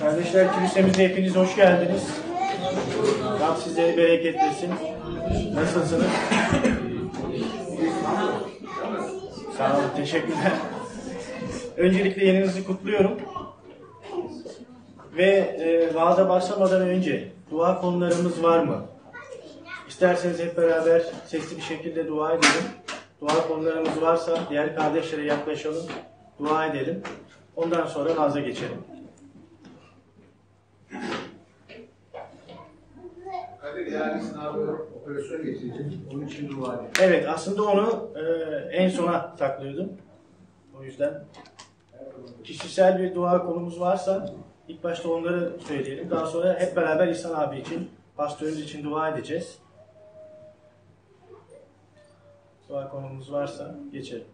Kardeşler kilisemize hepiniz hoş geldiniz. Rab size bereket versin. Nasılsınız? Sağ olun, teşekkürler. Öncelikle yeninizi kutluyorum. Ve e, vaaza başlamadan önce dua konularımız var mı? İsterseniz hep beraber sesli bir şekilde dua edelim. Dua konularımız varsa diğer kardeşlere yaklaşalım, dua edelim. Ondan sonra vaaza geçelim. Kadir yarın sınavı operasyon geçecek. Onun için dua edin. Evet, aslında onu e, en sona saklıyordum. O yüzden kişisel bir dua konumuz varsa ilk başta onları söyleyelim. Daha sonra hep beraber İhsan abi için, pastörümüz için dua edeceğiz. Dua konumuz varsa geçelim.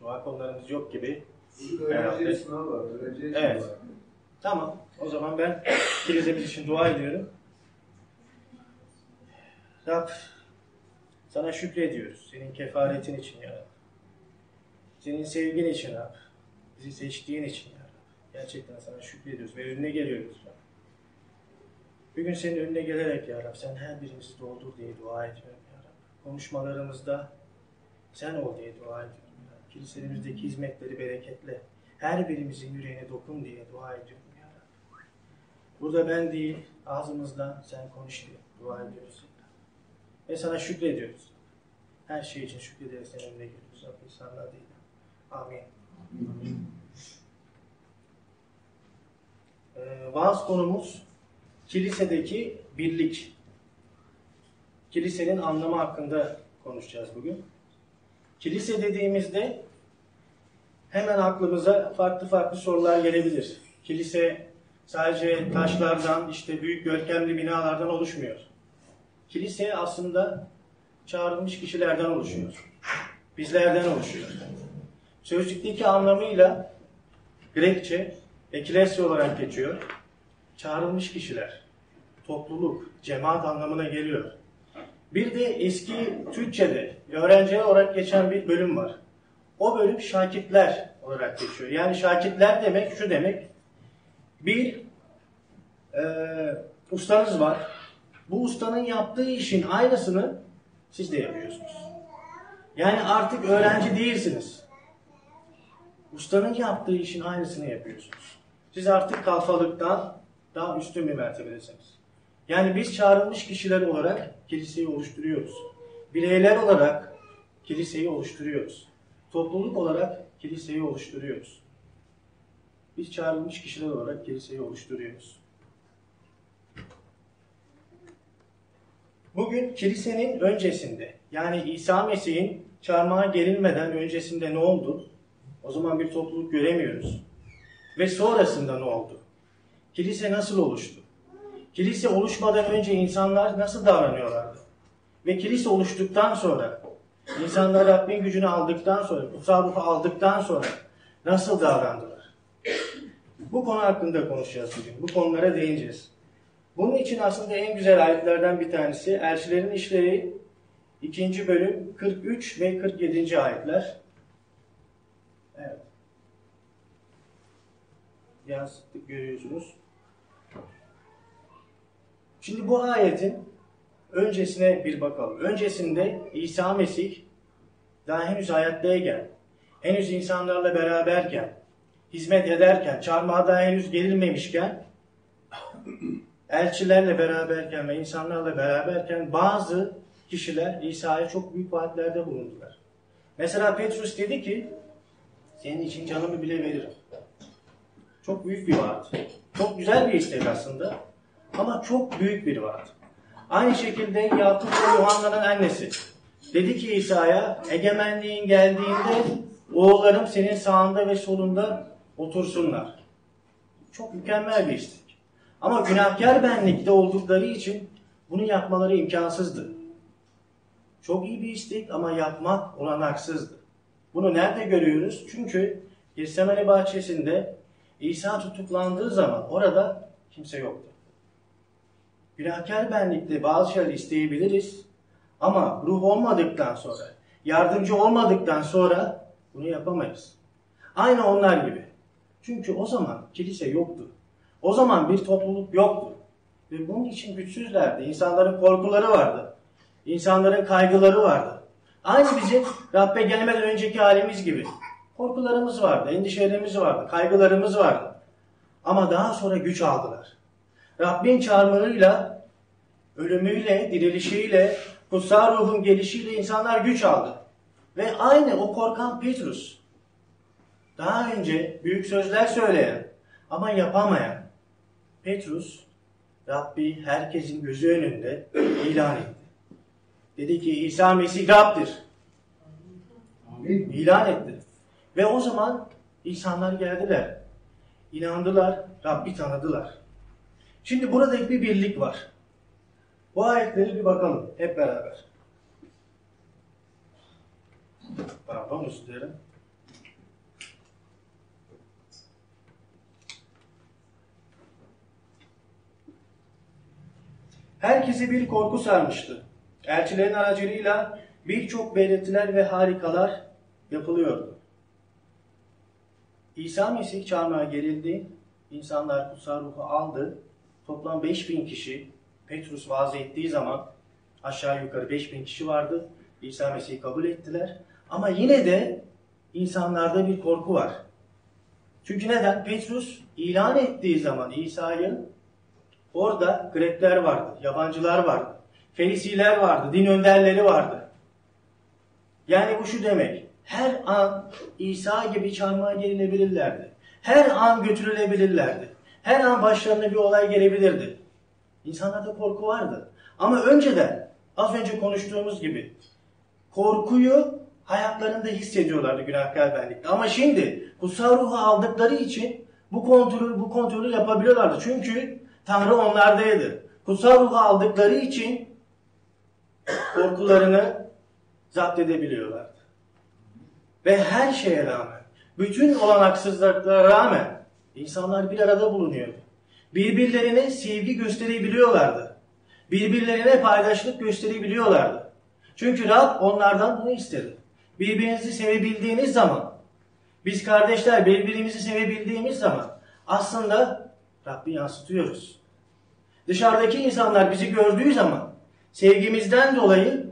Dua konularımız yok gibi. Öğrenci Evet. sınavı var. Öğrenci Evet. sınavı var. Tamam. O zaman ben kilizemiz için dua ediyorum. Rab, sana şükrediyoruz. Senin kefaretin için ya. Senin sevgin için Rab. Bizi seçtiğin için ya Rab. Gerçekten sana şükrediyoruz ve önüne geliyoruz Rab. Bugün senin önüne gelerek ya Rab, sen her birimizi doldur diye dua ediyorum ya Rab. Konuşmalarımızda sen ol diye dua ediyorum ya Rab. Kiliselerimizdeki hizmetleri bereketle. Her birimizin yüreğine dokun diye dua ediyorum ya Rab. Burada ben değil, ağzımızdan sen konuş diye dua ediyoruz. ya Rab. Ve sana şükrediyoruz. Her şey için şükrederek senin önüne geliyoruz. Rab insanlar değil. Amin. Ee, vaaz konumuz kilisedeki birlik. Kilisenin anlamı hakkında konuşacağız bugün. Kilise dediğimizde hemen aklımıza farklı farklı sorular gelebilir. Kilise sadece taşlardan, işte büyük görkemli binalardan oluşmuyor. Kilise aslında çağrılmış kişilerden oluşuyor. Bizlerden oluşuyor. Sözlükteki anlamıyla Grekçe eklesya olarak geçiyor. Çağrılmış kişiler, topluluk, cemaat anlamına geliyor. Bir de eski Türkçe'de öğrenciler olarak geçen bir bölüm var. O bölüm şakitler olarak geçiyor. Yani şakitler demek şu demek. Bir e, ustanız var. Bu ustanın yaptığı işin aynısını siz de yapıyorsunuz. Yani artık öğrenci değilsiniz. Ustanın yaptığı işin aynısını yapıyorsunuz. Siz artık kalfalıktan daha üstün bir mertebedesiniz. Yani biz çağrılmış kişiler olarak kiliseyi oluşturuyoruz. Bireyler olarak kiliseyi oluşturuyoruz. Topluluk olarak kiliseyi oluşturuyoruz. Biz çağrılmış kişiler olarak kiliseyi oluşturuyoruz. Bugün kilisenin öncesinde yani İsa Mesih'in çarmıha gelinmeden öncesinde ne oldu? O zaman bir topluluk göremiyoruz. Ve sonrasında ne oldu? Kilise nasıl oluştu? Kilise oluşmadan önce insanlar nasıl davranıyorlardı? Ve kilise oluştuktan sonra, insanlar Rabbin gücünü aldıktan sonra, kutsal ruhu aldıktan sonra nasıl davrandılar? Bu konu hakkında konuşacağız bugün. Bu konulara değineceğiz. Bunun için aslında en güzel ayetlerden bir tanesi Elçilerin İşleri 2. bölüm 43 ve 47. ayetler. Evet. Yansıttık görüyorsunuz. Şimdi bu ayetin öncesine bir bakalım. Öncesinde İsa Mesih daha henüz hayattayken, henüz insanlarla beraberken, hizmet ederken, çarmıha daha henüz gelinmemişken, elçilerle beraberken ve insanlarla beraberken bazı kişiler İsa'ya çok büyük vaatlerde bulundular. Mesela Petrus dedi ki, senin için canımı bile veririm. Çok büyük bir vaat. Çok güzel bir istek aslında. Ama çok büyük bir vaat. Aynı şekilde Yakup ve Yuhanna'nın annesi. Dedi ki İsa'ya egemenliğin geldiğinde oğullarım senin sağında ve solunda otursunlar. Çok mükemmel bir istek. Ama günahkar benlikte oldukları için bunu yapmaları imkansızdı. Çok iyi bir istek ama yapmak olanaksızdı. Bunu nerede görüyoruz? Çünkü Getsemane bahçesinde İsa tutuklandığı zaman orada kimse yoktu. Günahkar benlikte bazı şeyler isteyebiliriz ama ruh olmadıktan sonra, yardımcı olmadıktan sonra bunu yapamayız. Aynı onlar gibi. Çünkü o zaman kilise yoktu. O zaman bir topluluk yoktu. Ve bunun için güçsüzlerdi. İnsanların korkuları vardı. İnsanların kaygıları vardı. Aynı bizim Rabbe gelmeden önceki halimiz gibi. Korkularımız vardı, endişelerimiz vardı, kaygılarımız vardı. Ama daha sonra güç aldılar. Rabbin çağrılarıyla, ölümüyle, dirilişiyle, kutsal ruhun gelişiyle insanlar güç aldı. Ve aynı o korkan Petrus, daha önce büyük sözler söyleyen ama yapamayan Petrus, Rabbi herkesin gözü önünde ilan etti. Dedi ki İsa Mesih Rab'dir. İlan etti. Ve o zaman insanlar geldiler. İnandılar, Rabbi tanıdılar. Şimdi burada bir birlik var. Bu ayetleri bir bakalım hep beraber. Pardon özür dilerim. Herkesi bir korku sarmıştı. Elçilerin aracılığıyla birçok belirtiler ve harikalar yapılıyordu. İsa Mesih çarmıha gerildi. İnsanlar kutsal ruhu aldı. Toplam 5000 kişi Petrus vaaz ettiği zaman aşağı yukarı 5000 kişi vardı. İsa Mesih'i kabul ettiler. Ama yine de insanlarda bir korku var. Çünkü neden? Petrus ilan ettiği zaman İsa'yı orada Grekler vardı, yabancılar vardı, Ferisiler vardı, din önderleri vardı. Yani bu şu demek. Her an İsa gibi çarmıha gerilebilirlerdi. Her an götürülebilirlerdi. Her an başlarına bir olay gelebilirdi. İnsanlarda korku vardı. Ama önceden az önce konuştuğumuz gibi korkuyu hayatlarında hissediyorlardı günahkar benlikte. Ama şimdi kutsal ruhu aldıkları için bu kontrolü bu kontrolü yapabiliyorlardı. Çünkü Tanrı onlardaydı. Kutsal ruhu aldıkları için korkularını zapt edebiliyorlardı. Ve her şeye rağmen, bütün olanaksızlıklara rağmen insanlar bir arada bulunuyordu. Birbirlerine sevgi gösterebiliyorlardı. Birbirlerine paydaşlık gösterebiliyorlardı. Çünkü Rab onlardan bunu istedi. Birbirinizi sevebildiğiniz zaman, biz kardeşler birbirimizi sevebildiğimiz zaman aslında Rabbi yansıtıyoruz. Dışarıdaki insanlar bizi gördüğü zaman sevgimizden dolayı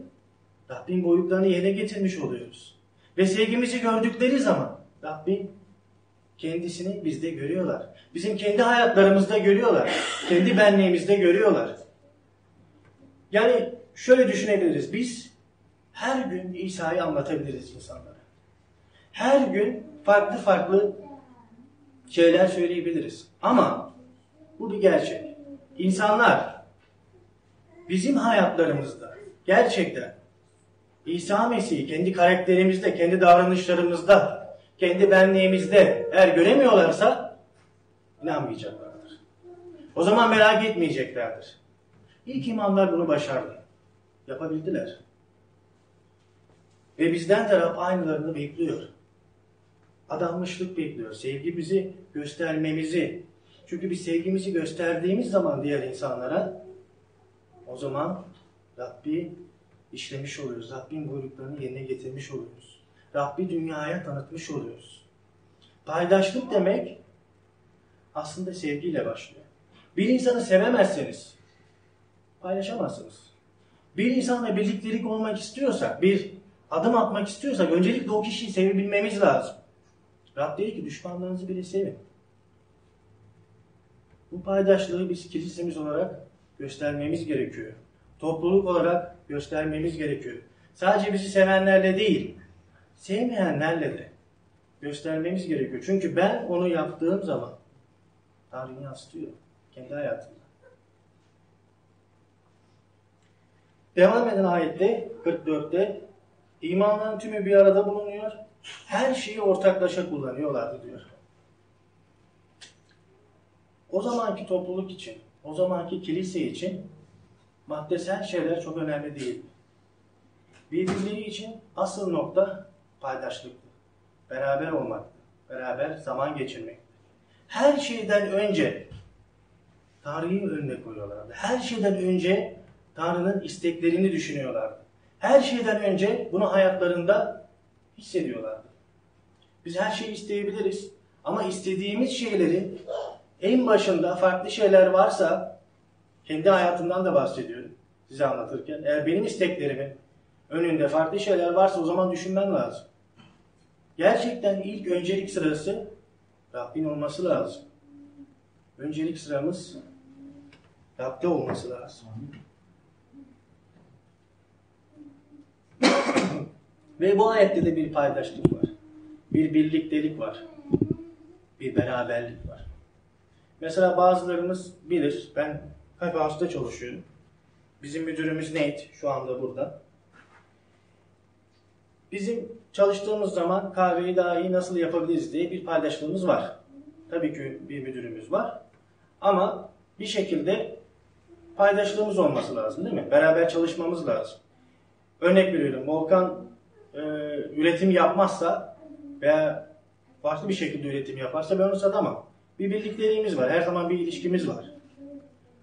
Rabbin boyutlarını yerine getirmiş oluyoruz. Ve sevgimizi gördükleri zaman Rabbin kendisini bizde görüyorlar. Bizim kendi hayatlarımızda görüyorlar. Kendi benliğimizde görüyorlar. Yani şöyle düşünebiliriz. Biz her gün İsa'yı anlatabiliriz insanlara. Her gün farklı farklı şeyler söyleyebiliriz. Ama bu bir gerçek. İnsanlar bizim hayatlarımızda gerçekten İsa Mesih'i kendi karakterimizde, kendi davranışlarımızda, kendi benliğimizde eğer göremiyorlarsa inanmayacaklardır. O zaman merak etmeyeceklerdir. İlk imamlar bunu başardı. Yapabildiler. Ve bizden taraf aynılarını bekliyor. Adanmışlık bekliyor. Sevgimizi göstermemizi. Çünkü biz sevgimizi gösterdiğimiz zaman diğer insanlara o zaman Rabbi işlemiş oluyoruz. Rabbin buyruklarını yerine getirmiş oluyoruz. Rabbi dünyaya tanıtmış oluyoruz. Paydaşlık demek aslında sevgiyle başlıyor. Bir insanı sevemezseniz paylaşamazsınız. Bir insanla birliktelik olmak istiyorsak, bir adım atmak istiyorsak öncelikle o kişiyi sevebilmemiz lazım. Rab dedi ki düşmanlarınızı bile sevin. Bu paydaşlığı biz kilisemiz olarak göstermemiz gerekiyor. Topluluk olarak göstermemiz gerekiyor. Sadece bizi sevenlerle değil, sevmeyenlerle de göstermemiz gerekiyor. Çünkü ben onu yaptığım zaman Tanrı'yı yansıtıyor kendi hayatımda. Devam eden ayette 44'te imanların tümü bir arada bulunuyor. Her şeyi ortaklaşa kullanıyorlardı diyor. O zamanki topluluk için, o zamanki kilise için maddesel şeyler çok önemli değil. Birbirliği için asıl nokta paydaşlıktı. Beraber olmaktı. Beraber zaman geçirmekti. her şeyden önce Tanrı'yı önüne koyuyorlardı. Her şeyden önce Tanrı'nın isteklerini düşünüyorlardı. Her şeyden önce bunu hayatlarında hissediyorlardı. Biz her şeyi isteyebiliriz ama istediğimiz şeyleri en başında farklı şeyler varsa kendi hayatımdan da bahsediyorum size anlatırken. Eğer benim isteklerimin önünde farklı şeyler varsa o zaman düşünmem lazım. Gerçekten ilk öncelik sırası Rabbin olması lazım. Öncelik sıramız Rab'de olması lazım. Ve bu ayette de bir paydaşlık var. Bir birliktelik var. Bir beraberlik var. Mesela bazılarımız bilir, ben Cafe House'da çalışıyorum. Bizim müdürümüz Nate, şu anda burada. Bizim çalıştığımız zaman kahveyi daha iyi nasıl yapabiliriz diye bir paydaşlığımız var. Tabii ki bir müdürümüz var. Ama bir şekilde paydaşlığımız olması lazım değil mi? Beraber çalışmamız lazım. Örnek veriyorum, Volkan e, üretim yapmazsa veya farklı bir şekilde üretim yaparsa ben onu satamam. Bir birlikteliğimiz var, her zaman bir ilişkimiz var.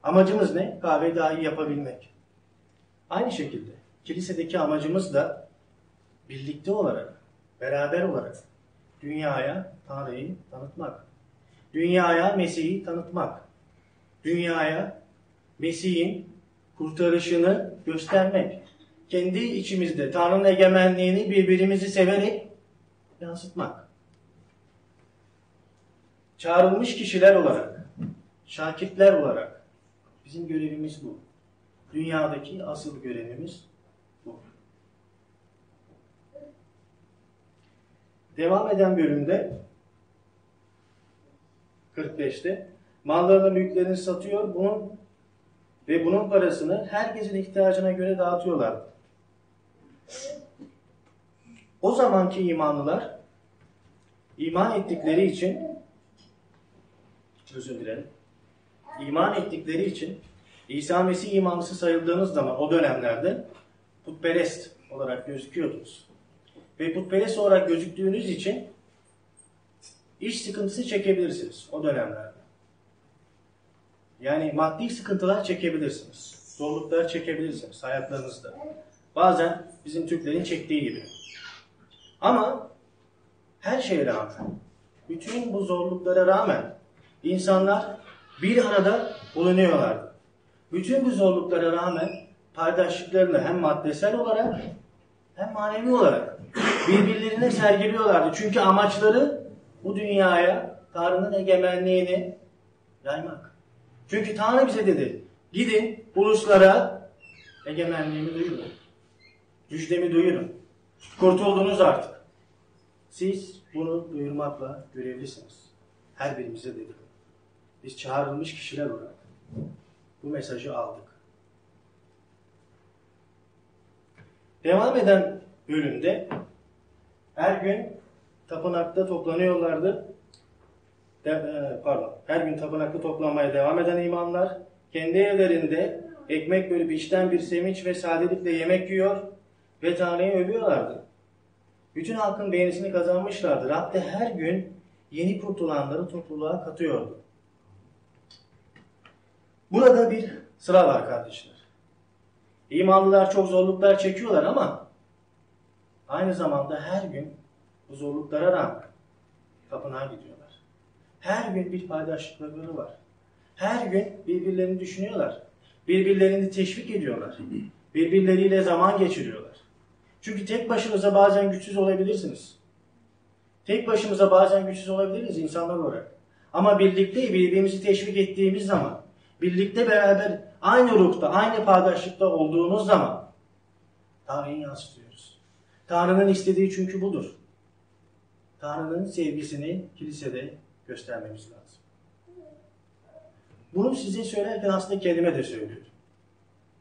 Amacımız ne? Kahveyi daha iyi yapabilmek. Aynı şekilde kilisedeki amacımız da birlikte olarak, beraber olarak dünyaya Tanrı'yı tanıtmak. Dünyaya Mesih'i tanıtmak. Dünyaya Mesih'in kurtarışını göstermek. Kendi içimizde Tanrı'nın egemenliğini birbirimizi severek yansıtmak. Çağrılmış kişiler olarak, şakirtler olarak bizim görevimiz bu. Dünyadaki asıl görevimiz bu. Devam eden bölümde 45'te mallarını mülklerini satıyor bunun ve bunun parasını herkesin ihtiyacına göre dağıtıyorlar. O zamanki imanlılar iman ettikleri için özür dilerim. İman ettikleri için İsa Mesih imanlısı sayıldığınız zaman o dönemlerde putperest olarak gözüküyordunuz. Ve putperest olarak gözüktüğünüz için iş sıkıntısı çekebilirsiniz o dönemlerde. Yani maddi sıkıntılar çekebilirsiniz. Zorluklar çekebilirsiniz hayatlarınızda. Bazen bizim Türklerin çektiği gibi. Ama her şeye rağmen, bütün bu zorluklara rağmen insanlar bir arada bulunuyorlardı. Bütün bu zorluklara rağmen paydaşlıklarını hem maddesel olarak hem manevi olarak birbirlerine sergiliyorlardı. Çünkü amaçları bu dünyaya Tanrı'nın egemenliğini yaymak. Çünkü Tanrı bize dedi, gidin uluslara egemenliğimi duyurun. Müjdemi duyurun. Kurtuldunuz artık. Siz bunu duyurmakla görevlisiniz. Her birimize dedi. Biz çağrılmış kişiler olarak bu mesajı aldık. Devam eden bölümde her gün tapınakta toplanıyorlardı. De, e, pardon, her gün tapınakta toplanmaya devam eden imanlar kendi evlerinde ekmek bölüp içten bir sevinç ve sadelikle yemek yiyor ve Tanrı'yı övüyorlardı. Bütün halkın beğenisini kazanmışlardı. Rab de her gün yeni kurtulanları topluluğa katıyordu. Burada bir sıra var kardeşler. İmanlılar çok zorluklar çekiyorlar ama aynı zamanda her gün bu zorluklara rağmen tapınağa gidiyorlar. Her gün bir paydaşlıkları var. Her gün birbirlerini düşünüyorlar. Birbirlerini teşvik ediyorlar. Birbirleriyle zaman geçiriyorlar. Çünkü tek başınıza bazen güçsüz olabilirsiniz. Tek başımıza bazen güçsüz olabiliriz insanlar olarak. Ama birlikte birbirimizi teşvik ettiğimiz zaman, birlikte beraber aynı ruhta, aynı paydaşlıkta olduğumuz zaman Tanrı'yı yansıtıyoruz. Tanrı'nın istediği çünkü budur. Tanrı'nın sevgisini kilisede göstermemiz lazım. Bunu size söylerken aslında kendime de söylüyorum.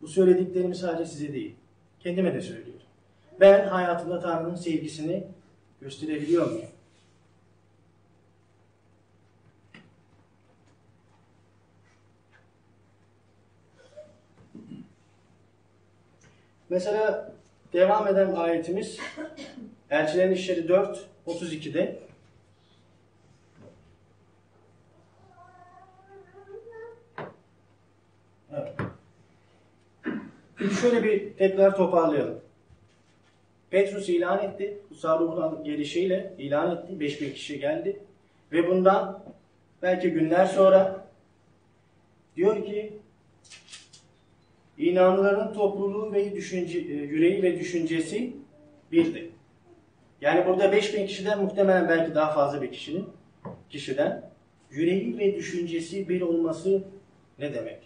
Bu söylediklerimi sadece size değil, kendime de söylüyorum. Ben hayatımda Tanrı'nın sevgisini gösterebiliyor muyum? Mesela devam eden ayetimiz Elçilerin İşleri 4, 32'de evet. Şimdi şöyle bir tekrar toparlayalım. Petrus ilan etti. Kutsal ruhun alıp gelişiyle ilan etti. 5000 kişi geldi. Ve bundan belki günler sonra diyor ki inanlıların topluluğu ve düşünce, e, yüreği ve düşüncesi birdi. Yani burada 5000 kişiden muhtemelen belki daha fazla bir kişinin kişiden yüreği ve düşüncesi bir olması ne demek?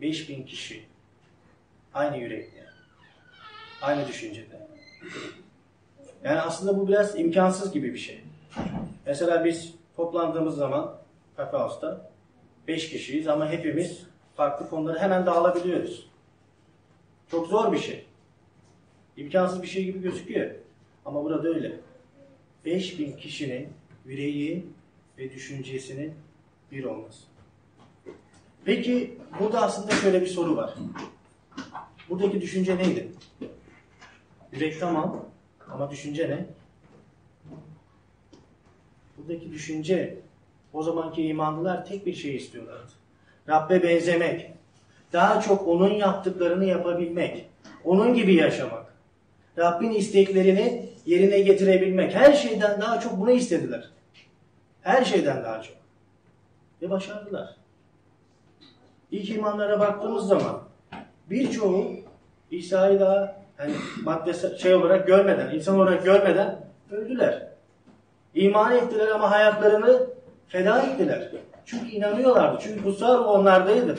5000 kişi aynı yürekte, aynı düşüncede. Yani aslında bu biraz imkansız gibi bir şey. Mesela biz toplandığımız zaman Cafe House'ta 5 kişiyiz ama hepimiz farklı konuları hemen dağılabiliyoruz. Çok zor bir şey. İmkansız bir şey gibi gözüküyor. Ama burada öyle. 5000 kişinin yüreği ve düşüncesinin bir olması. Peki burada aslında şöyle bir soru var. Buradaki düşünce neydi? Yürek tamam ama düşünce ne? Buradaki düşünce o zamanki imanlılar tek bir şey istiyorlardı. Rabbe benzemek. Daha çok onun yaptıklarını yapabilmek. Onun gibi yaşamak. Rabbin isteklerini yerine getirebilmek. Her şeyden daha çok bunu istediler. Her şeyden daha çok. Ve başardılar. İlk imanlara baktığımız zaman birçoğu İsa'yı daha hani madde şey olarak görmeden, insan olarak görmeden öldüler. İman ettiler ama hayatlarını feda ettiler. Çünkü inanıyorlardı. Çünkü kutsal ruh onlardaydı.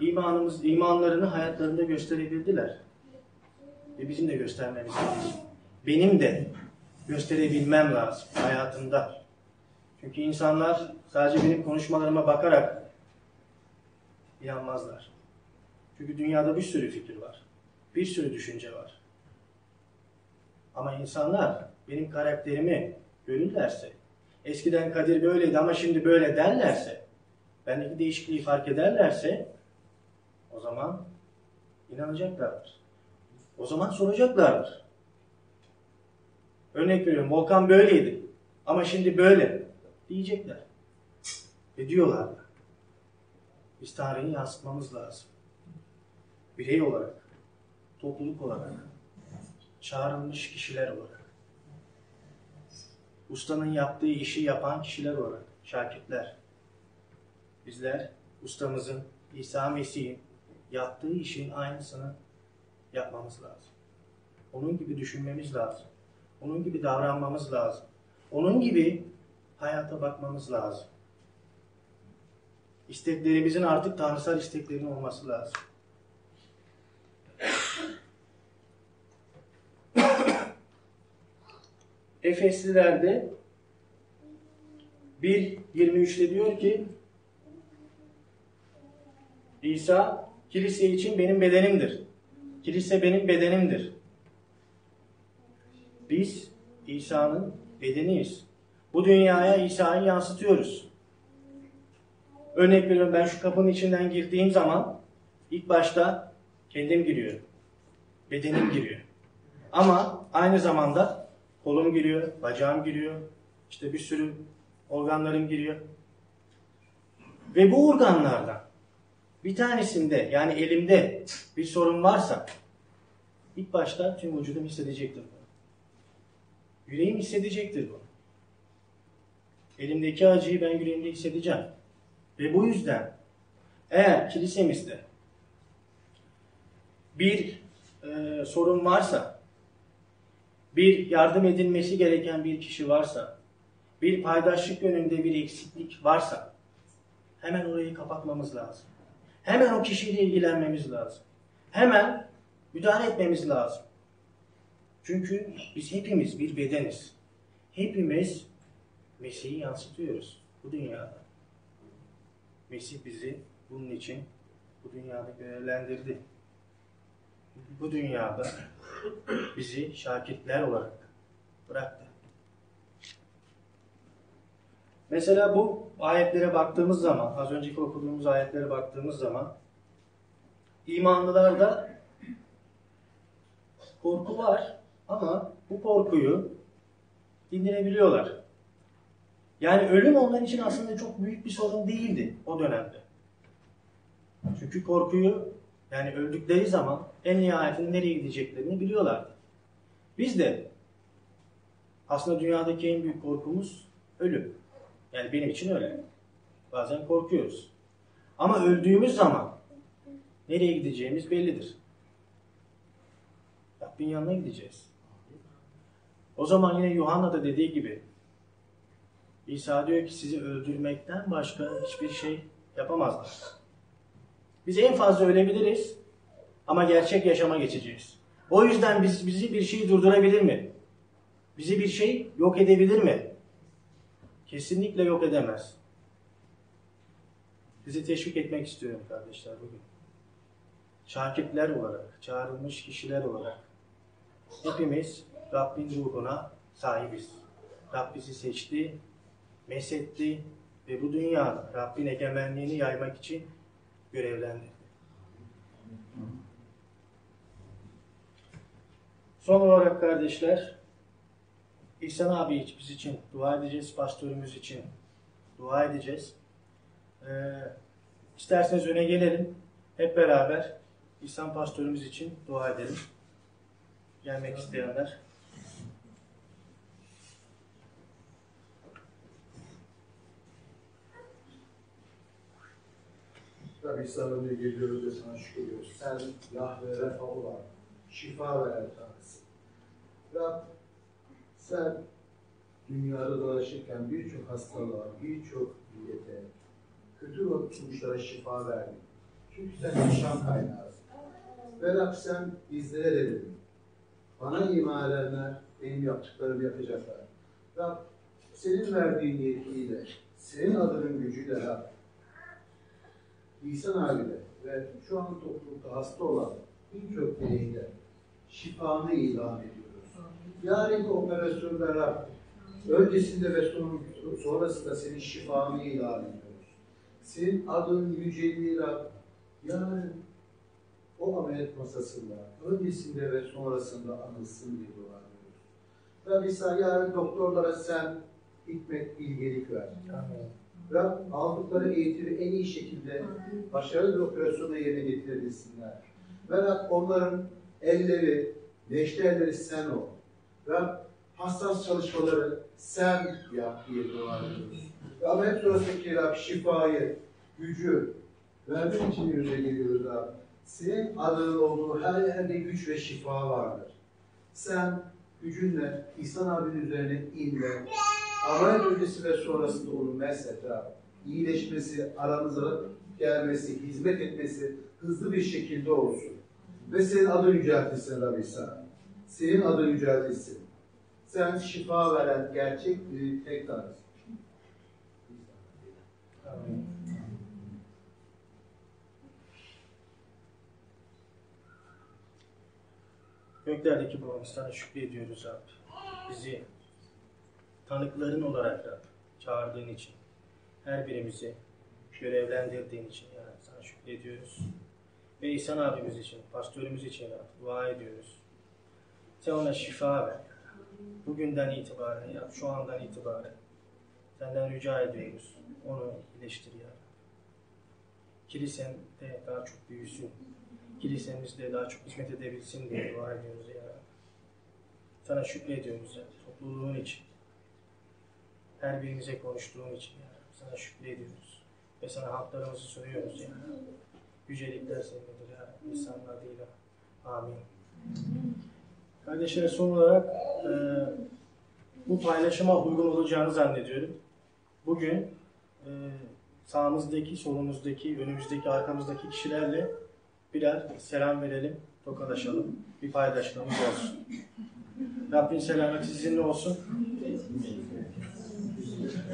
İmanımız, imanlarını hayatlarında gösterebildiler. Ve bizim de göstermemiz lazım. Benim de gösterebilmem lazım hayatımda. Çünkü insanlar sadece benim konuşmalarıma bakarak inanmazlar. Çünkü dünyada bir sürü fikir var. Bir sürü düşünce var. Ama insanlar benim karakterimi görürlerse, eskiden Kadir böyleydi ama şimdi böyle derlerse, bendeki değişikliği fark ederlerse, o zaman inanacaklardır. O zaman soracaklardır. Örnek veriyorum, Volkan böyleydi ama şimdi böyle diyecekler. Ve diyorlar da. Biz tarihi yansıtmamız lazım. Birey olarak, topluluk olarak, çağrılmış kişiler olarak, ustanın yaptığı işi yapan kişiler olarak, şakirtler. Bizler ustamızın, İsa Mesih'in yaptığı işin aynısını yapmamız lazım. Onun gibi düşünmemiz lazım. Onun gibi davranmamız lazım. Onun gibi hayata bakmamız lazım. İsteklerimizin artık tanrısal isteklerin olması lazım. Efeslilerde 1.23'te diyor ki İsa kilise için benim bedenimdir. Kilise benim bedenimdir. Biz İsa'nın bedeniyiz. Bu dünyaya İsa'yı yansıtıyoruz. Örnek veriyorum ben şu kapının içinden girdiğim zaman ilk başta kendim giriyorum. Bedenim giriyor. Ama aynı zamanda kolum giriyor, bacağım giriyor, işte bir sürü organlarım giriyor. Ve bu organlardan bir tanesinde yani elimde bir sorun varsa ilk başta tüm vücudum hissedecektir bunu. Yüreğim hissedecektir bunu. Elimdeki acıyı ben yüreğimde hissedeceğim. Ve bu yüzden eğer kilisemizde bir e, sorun varsa, bir yardım edilmesi gereken bir kişi varsa, bir paydaşlık yönünde bir eksiklik varsa hemen orayı kapatmamız lazım. Hemen o kişiyle ilgilenmemiz lazım. Hemen müdahale etmemiz lazım. Çünkü biz hepimiz bir bedeniz. Hepimiz Mesih'i yansıtıyoruz bu dünyada. Mesih bizi bunun için bu dünyada görevlendirdi. Bu dünyada bizi şakirtler olarak bıraktı. Mesela bu ayetlere baktığımız zaman, az önceki okuduğumuz ayetlere baktığımız zaman imanlılarda korku var ama bu korkuyu dindirebiliyorlar. Yani ölüm onlar için aslında çok büyük bir sorun değildi o dönemde. Çünkü korkuyu yani öldükleri zaman en nihayetinde nereye gideceklerini biliyorlardı. Biz de aslında dünyadaki en büyük korkumuz ölüm. Yani benim için öyle. Bazen korkuyoruz. Ama öldüğümüz zaman nereye gideceğimiz bellidir. Rabbin yanına gideceğiz. O zaman yine Yuhanna da dediği gibi İsa diyor ki sizi öldürmekten başka hiçbir şey yapamazlar. Biz en fazla ölebiliriz ama gerçek yaşama geçeceğiz. O yüzden biz, bizi bir şey durdurabilir mi? Bizi bir şey yok edebilir mi? Kesinlikle yok edemez. Sizi teşvik etmek istiyorum kardeşler bugün. Şakirtler olarak, çağrılmış kişiler olarak hepimiz Rabbin ruhuna sahibiz. Rab bizi seçti, mesetti ve bu dünyada Rabbin egemenliğini yaymak için görevlendirdi. Son olarak kardeşler, İhsan abi biz için dua edeceğiz, pastörümüz için dua edeceğiz. Ee, isterseniz öne gelelim, hep beraber İhsan pastörümüz için dua edelim. Gelmek isteyenler. Tabi önüne geliyoruz ve sana şükür. Sen Yahve Refa olan, şifa veren Tanrısın. Rab, sen dünyada dolaşırken birçok hastalığa, birçok millete, kötü sonuçlara şifa verdin. Çünkü sen yaşam kaynağısın. Ve Rab sen bizlere de dedin. Bana iman edenler benim yaptıklarımı yapacaklar. Rab, senin verdiğin yetkiyle, senin adının gücüyle Rab, İhsan abiyle ve şu an toplulukta hasta olan birçok bireyde şifanı ilan ediyoruz. Yarınki operasyonda Rab, öncesinde ve son, sonrasında senin şifanı ilan ediyoruz. Senin adın yüceliği yarın o ameliyat masasında, öncesinde ve sonrasında anılsın diye dua ediyoruz. Rab İsa yarın doktorlara sen hikmet, bilgelik ver. Amin. Ve aldıkları eğitimi en iyi şekilde başarılı bir operasyonla yerine getirebilsinler. Ve onların elleri, neşte elleri sen ol. Rab hassas çalışmaları sen yap diye dua ediyoruz. Ve ameliyat sonrasındaki Rab şifayı, gücü vermek için yüze geliyoruz Rab. Senin adının olduğu her yerde güç ve şifa vardır. Sen gücünle İhsan abinin üzerine in ve ameliyat öncesi ve sonrasında onun mesela iyileşmesi, aramıza gelmesi, hizmet etmesi hızlı bir şekilde olsun. Ve senin adın yüceltilsin Rabbi İsa. Senin adın yüceltilsin. Sen şifa veren gerçek bir tek tanrısın. Göklerdeki babamız sana şükrediyoruz Rab. Bizi tanıkların olarak Rab çağırdığın için, her birimizi görevlendirdiğin için ya Rab, sana şükrediyoruz. Ve İhsan abimiz için, pastörümüz için Rab dua ediyoruz. Sen ona şifa ver. Bugünden itibaren ya, şu andan itibaren senden rica ediyoruz. Onu iyileştir ya. Rab. Kilisen de daha çok büyüsün. Kilisemizde daha çok hizmet edebilsin diye dua ediyoruz ya. Sana şükrediyoruz ya. Topluluğun için. Her birimize konuştuğun için ya. Rab. Sana şükrediyoruz. Ve sana haklarımızı soruyoruz ya. Rab. Yücelikler senindir ya. Rab. İnsanlar değil ha. Amin. Kardeşler son olarak e, bu paylaşıma uygun olacağını zannediyorum. Bugün e, sağımızdaki, solumuzdaki, önümüzdeki, arkamızdaki kişilerle birer selam verelim, tokalaşalım, bir paylaşmamız olsun. Rabbin selameti sizinle olsun.